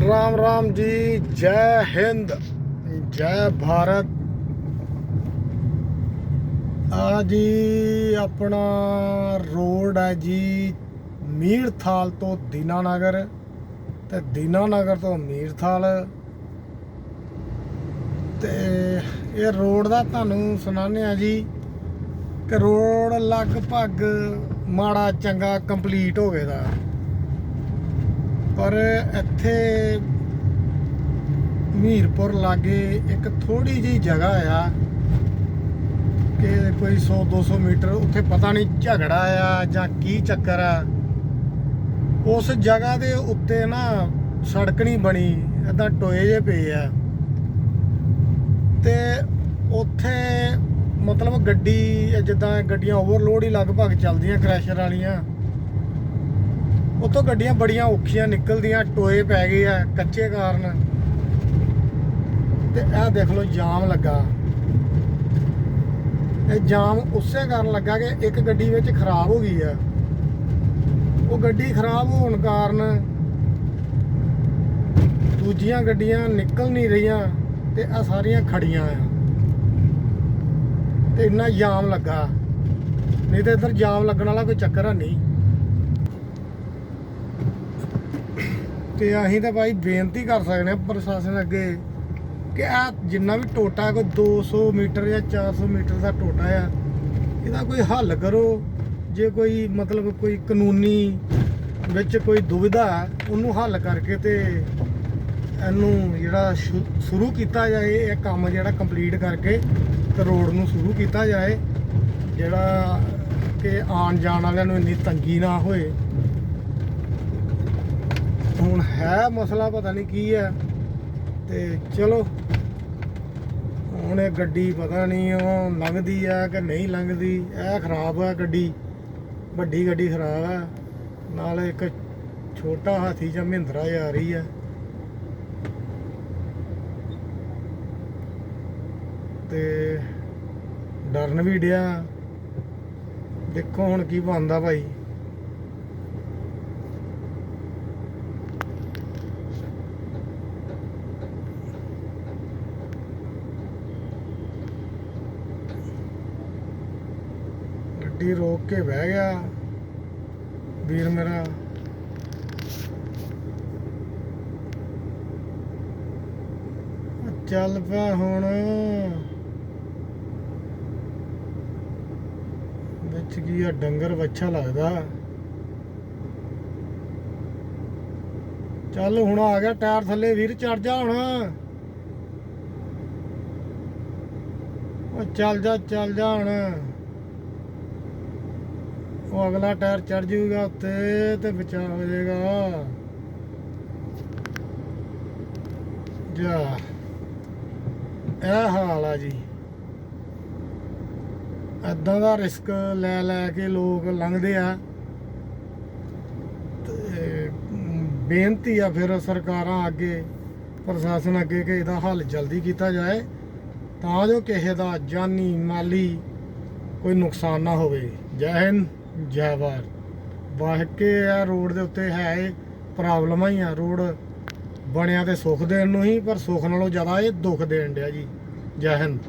ਰਾਮ ਰਾਮ ਜੀ ਜੈ ਹਿੰਦ ਜੈ ਭਾਰਤ ਆ ਜੀ ਆਪਣਾ ਰੋਡ ਹੈ ਜੀ ਮੀਰਥਾਲ ਤੋਂ ਦੀਨਾਨਗਰ ਤੇ ਦੀਨਾਨਗਰ ਤੋਂ ਮੀਰਥਾਲ ਤੇ ਇਹ ਰੋਡ ਦਾ ਤੁਹਾਨੂੰ ਸੁਣਾਉਂਦੇ ਆ ਜੀ ਕਿ ਰੋਡ ਲਗਭਗ ਮਾੜਾ ਚੰਗਾ ਕੰਪਲੀਟ ਹੋ ਗਿਆ ਦਾ ਪਰ ਇੱਥੇ ਮੀਰਪੁਰ ਲਾਗੇ ਇੱਕ ਥੋੜੀ ਜਿਹੀ ਜਗ੍ਹਾ ਆ ਕਿ ਕੋਈ 100 200 ਮੀਟਰ ਉੱਥੇ ਪਤਾ ਨਹੀਂ ਝਗੜਾ ਆ ਜਾਂ ਕੀ ਚੱਕਰ ਆ। ਉਸ ਜਗ੍ਹਾ ਦੇ ਉੱਤੇ ਨਾ ਸੜਕ ਨਹੀਂ ਬਣੀ, ਏਦਾਂ ਟੋਏ ਜੇ ਪਏ ਆ। ਤੇ ਉੱਥੇ ਮਤਲਬ ਗੱਡੀ, ਜਿੱਦਾਂ ਗੱਡੀਆਂ ਓਵਰਲੋਡ ਹੀ ਲਗਭਗ ਚੱਲਦੀਆਂ ਕ੍ਰੈਸ਼ਰ ਵਾਲੀਆਂ। ਉਤੋਂ ਗੱਡੀਆਂ ਬੜੀਆਂ ਔਖੀਆਂ ਨਿਕਲਦੀਆਂ, ਟੋਏ ਪੈ ਗਏ ਆ, ਕੱਚੇ ਕਾਰਨ। ਤੇ ਇਹ ਦੇਖ ਲਓ, ਜਾਮ ਲੱਗਾ। ਇਹ ਜਾਮ ਉਸੇ ਕਾਰਨ ਲੱਗਾ ਕਿ ਇੱਕ ਗੱਡੀ ਵਿੱਚ ਖਰਾਬ ਹੋ ਗਈ ਆ। ਉਹ ਗੱਡੀ ਖਰਾਬ ਹੋਣ ਕਾਰਨ ਦੂਜੀਆਂ ਗੱਡੀਆਂ ਨਿਕਲ ਨਹੀਂ ਰਹੀਆਂ ਤੇ ਆ ਸਾਰੀਆਂ ਖੜੀਆਂ ਆ। ਤੇ ਇੰਨਾ ਜਾਮ ਲੱਗਾ। ਨਹੀਂ ਤੇ ਇੱਧਰ ਜਾਮ ਲੱਗਣ ਵਾਲਾ ਕੋਈ ਚੱਕਰ ਨਹੀਂ। ਤੇ ਅਸੀਂ ਤਾਂ ਭਾਈ ਬੇਨਤੀ ਕਰ ਸਕਦੇ ਹਾਂ ਪ੍ਰਸ਼ਾਸਨ ਅੱਗੇ ਕਿ ਆ ਜਿੰਨਾ ਵੀ ਟੋਟਾ ਕੋਈ 200 ਮੀਟਰ ਜਾਂ 400 ਮੀਟਰ ਦਾ ਟੋਟਾ ਆ ਇਹਦਾ ਕੋਈ ਹੱਲ ਕਰੋ। ਜੇ ਕੋਈ ਮਤਲਬ ਕੋਈ ਕਾਨੂੰਨੀ ਵਿੱਚ ਕੋਈ ਦੁਵਿਧਾ ਹੈ, ਉਹਨੂੰ ਹੱਲ ਕਰਕੇ ਤੇ ਇਹਨੂੰ ਜਿਹੜਾ ਸ਼ੁ- ਸ਼ੁਰੂ ਕੀਤਾ ਜਾਏ ਇਹ ਕੰਮ ਜਿਹੜਾ ਕੰਪਲੀਟ ਕਰਕੇ ਤੇ ਰੋਡ ਨੂੰ ਸ਼ੁਰੂ ਕੀਤਾ ਜਾਏ ਜਿਹੜਾ ਕਿ ਆਉਣ ਜਾਣ ਵਾਲਿਆਂ ਨੂੰ ਇੰਨੀ ਤੰਗੀ ਨਾ ਹੋਏ। ਹੁਣ ਹੈ ਮਸਲਾ ਪਤਾ ਨਹੀਂ ਕੀ ਹੈ। ਤੇ ਚਲੋ, ਹੁਣ ਇਹ ਗੱਡੀ ਪਤਾ ਨਹੀਂ ਉਹ ਲੰਘਦੀ ਆ ਕਿ ਨਹੀਂ ਲੰਘਦੀ। ਇਹ ਖਰਾਬ ਆ ਗੱਡੀ, ਵੱਡੀ ਗੱਡੀ ਖਰਾਬ ਆ। ਨਾਲ ਇੱਕ ਛੋਟਾ ਹਾਥੀ ਜਾਂ ਮਹਿੰਦਰਾ ਆ ਰਹੀ ਆ। ਤੇ ਡਰਨ ਵੀ ਡਿਆ। ਦੇਖੋ ਹੁਣ ਕੀ ਬਣਦਾ ਭਾਈ। ਗੱਡੀ ਰੋਕ ਕੇ ਬਹਿ ਗਿਆ। ਵੀਰ ਮੇਰਾ ਚੱਲ ਪਿਆ ਹੁਣ। ਵਿੱਚ ਕੀ ਆ, ਡੰਗਰ ਵੱਛਾ ਲੱਗਦਾ। ਚੱਲ ਹੁਣ ਆ ਗਿਆ ਟਾਇਰ ਥੱਲੇ, ਵੀਰ ਚੜ ਜਾ ਹੁਣ। ਉਹ ਚੱਲ ਜਾ ਚੱਲ ਜਾ ਹੁਣ। ਉਹ ਅਗਲਾ ਟਾਇਰ ਚੜ ਜਾਊਗਾ ਉੱਤੇ ਤੇ ਬਚਾ ਹੋ ਜਾਏਗਾ। ਜਾ। ਇਹ ਹਾਲ ਆ ਜੀ। ਏਦਾਂ ਦਾ ਰਿਸਕ ਲੈ ਲੈ ਕੇ ਲੋਕ ਲੰਘਦੇ ਆ। ਤੇ ਬੇਨਤੀ ਆ ਫਿਰ ਸਰਕਾਰਾਂ ਅੱਗੇ, ਪ੍ਰਸ਼ਾਸਨ ਅੱਗੇ ਕਿ ਇਹਦਾ ਹੱਲ ਜਲਦੀ ਕੀਤਾ ਜਾਏ, ਤਾਂ ਜੋ ਕਿਸੇ ਦਾ ਜਾਨੀ ਮਾਲੀ ਕੋਈ ਨੁਕਸਾਨ ਨਾ ਹੋਵੇ। ਜੈ ਹਿੰਦ। ਜੈ ਭਾਰਤ ਵਾਹਕੇ ਆ, ਰੋਡ ਦੇ ਉੱਤੇ ਹੈ ਇਹ ਪ੍ਰੋਬਲਮਾਂ ਹੀ ਆ। ਰੋਡ ਬਣਿਆ ਤੇ ਸੁੱਖ ਦੇਣ ਨੂੰ ਹੀ, ਪਰ ਸੁੱਖ ਨਾਲੋਂ ਜ਼ਿਆਦਾ ਇਹ ਦੁੱਖ ਦੇਣ ਡਿਆ ਜੀ। ਜੈ ਹਿੰਦ।